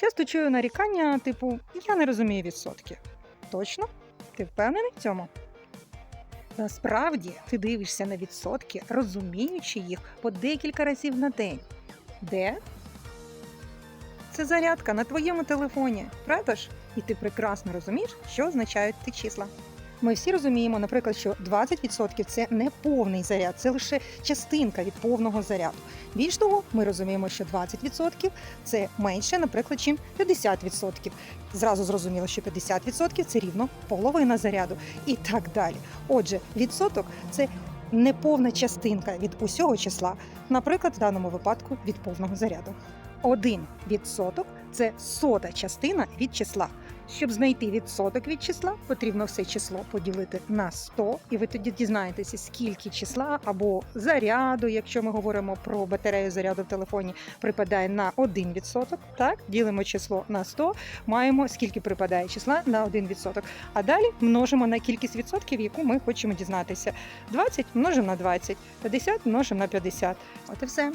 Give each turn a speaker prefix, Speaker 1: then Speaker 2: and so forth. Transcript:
Speaker 1: Часто чую нарікання, типу, я не розумію відсотки. Точно? Ти впевнений в цьому? Насправді ти дивишся на відсотки, розуміючи їх по декілька разів на день. Де? Це зарядка на твоєму телефоні, правда ж? І ти прекрасно розумієш, що означають ті числа. Ми всі розуміємо, наприклад, що 20% це не повний заряд, це лише частинка від повного заряду. Більш того, ми розуміємо, що 20% це менше, наприклад, чим 50%. Зразу зрозуміло, що 50% це рівно половина заряду і так далі. Отже, відсоток це неповна частинка від усього числа, наприклад, в даному випадку від повного заряду. Один відсоток це сота частина від числа. Щоб знайти відсоток від числа, потрібно все число поділити на 100, і ви тоді дізнаєтеся, скільки числа або заряду, якщо ми говоримо про батарею заряду в телефоні, припадає на 1%. Так, ділимо число на 100, маємо скільки припадає числа на 1%. А далі множимо на кількість відсотків, яку ми хочемо дізнатися. 20 множимо на 20, 50 множимо на 50. От і все.